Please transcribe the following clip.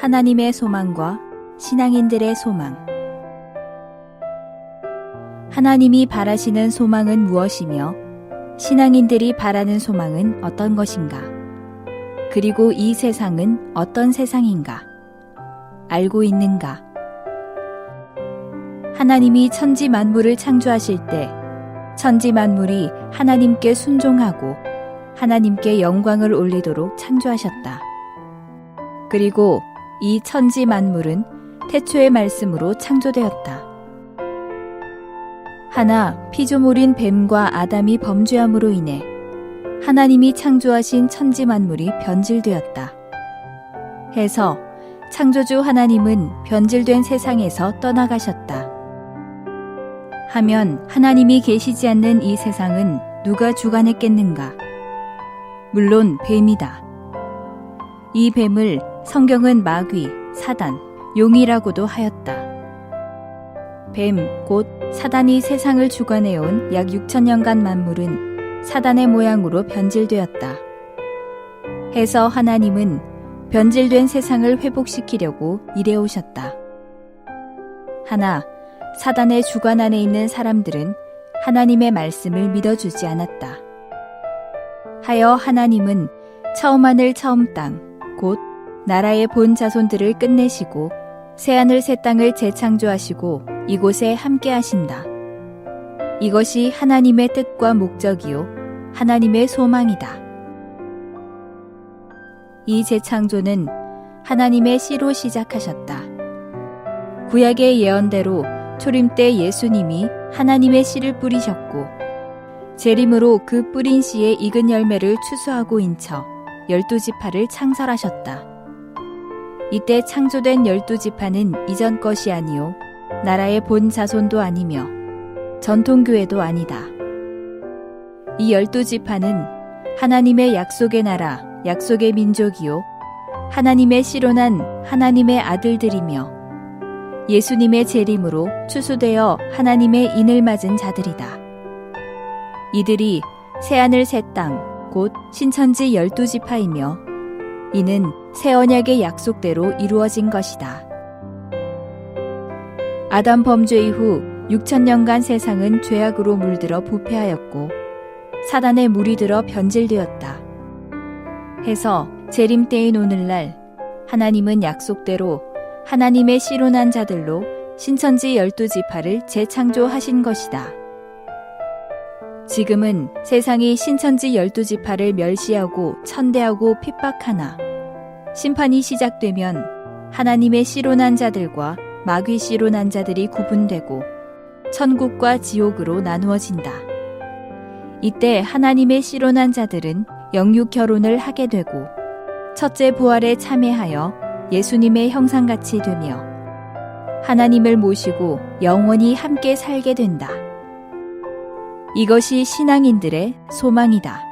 하나님의 소망과 신앙인들의 소망. 하나님이 바라시는 소망은 무엇이며 신앙인들이 바라는 소망은 어떤 것인가? 그리고 이 세상은 어떤 세상인가? 알고 있는가? 하나님이 천지 만물을 창조하실 때 천지 만물이 하나님께 순종하고 하나님께 영광을 올리도록 창조하셨다. 그리고 이 천지 만물은 태초의 말씀으로 창조되었다. 하나 피조물인 뱀과 아담이 범죄함으로 인해 하나님이 창조하신 천지 만물이 변질되었다. 해서 창조주 하나님은 변질된 세상에서 떠나가셨다. 하면 하나님이 계시지 않는 이 세상은 누가 주관했겠는가? 물론 뱀이다. 이 뱀을 성경은 마귀, 사단, 용이라고도 하였다. 뱀, 곧 사단이 세상을 주관해온 약 6천년간 만물은 사단의 모양으로 변질되었다. 해서 하나님은 변질된 세상을 회복시키려고 일해오셨다. 하나, 사단의 주관 안에 있는 사람들은 하나님의 말씀을 믿어주지 않았다. 하여 하나님은 처음 하늘 처음 땅, 곧 나라의 본 자손들을 끝내시고 새하늘 새 땅을 재창조하시고 이곳에 함께 하신다. 이것이 하나님의 뜻과 목적이요 하나님의 소망이다. 이 재창조는 하나님의 씨로 시작하셨다. 구약의 예언대로 초림 때 예수님이 하나님의 씨를 뿌리셨고 재림으로 그 뿌린 씨의 익은 열매를 추수하고 인쳐 열두 지파를 창설하셨다. 이때 창조된 열두 지파는 이전 것이 아니요 나라의 본 자손도 아니며 전통교회도 아니다. 이 열두 지파는 하나님의 약속의 나라, 약속의 민족이요 하나님의 난 하나님의 아들들이며 예수님의 재림으로 추수되어 하나님의 인을 맞은 자들이다. 이들이 새하늘 새 땅, 곧 신천지 열두 지파이며 이는 새 언약의 약속대로 이루어진 것이다. 아담 범죄 이후 6천년간 세상은 죄악으로 물들어 부패하였고 사단의 물이 들어 변질되었다. 해서 재림 때인 오늘날 하나님은 약속대로 하나님의 씨로 난 자들로 신천지 열두 지파를 재창조하신 것이다. 지금은 세상이 신천지 열두 지파를 멸시하고 천대하고 핍박하나 심판이 시작되면 하나님의 씨로 난 자들과 마귀 씨로 난 자들이 구분되고 천국과 지옥으로 나누어진다. 이때 하나님의 씨로 난 자들은 영육 결혼을 하게 되고 첫째 부활에 참여하여 예수님의 형상같이 되며 하나님을 모시고 영원히 함께 살게 된다. 이것이 신앙인들의 소망이다.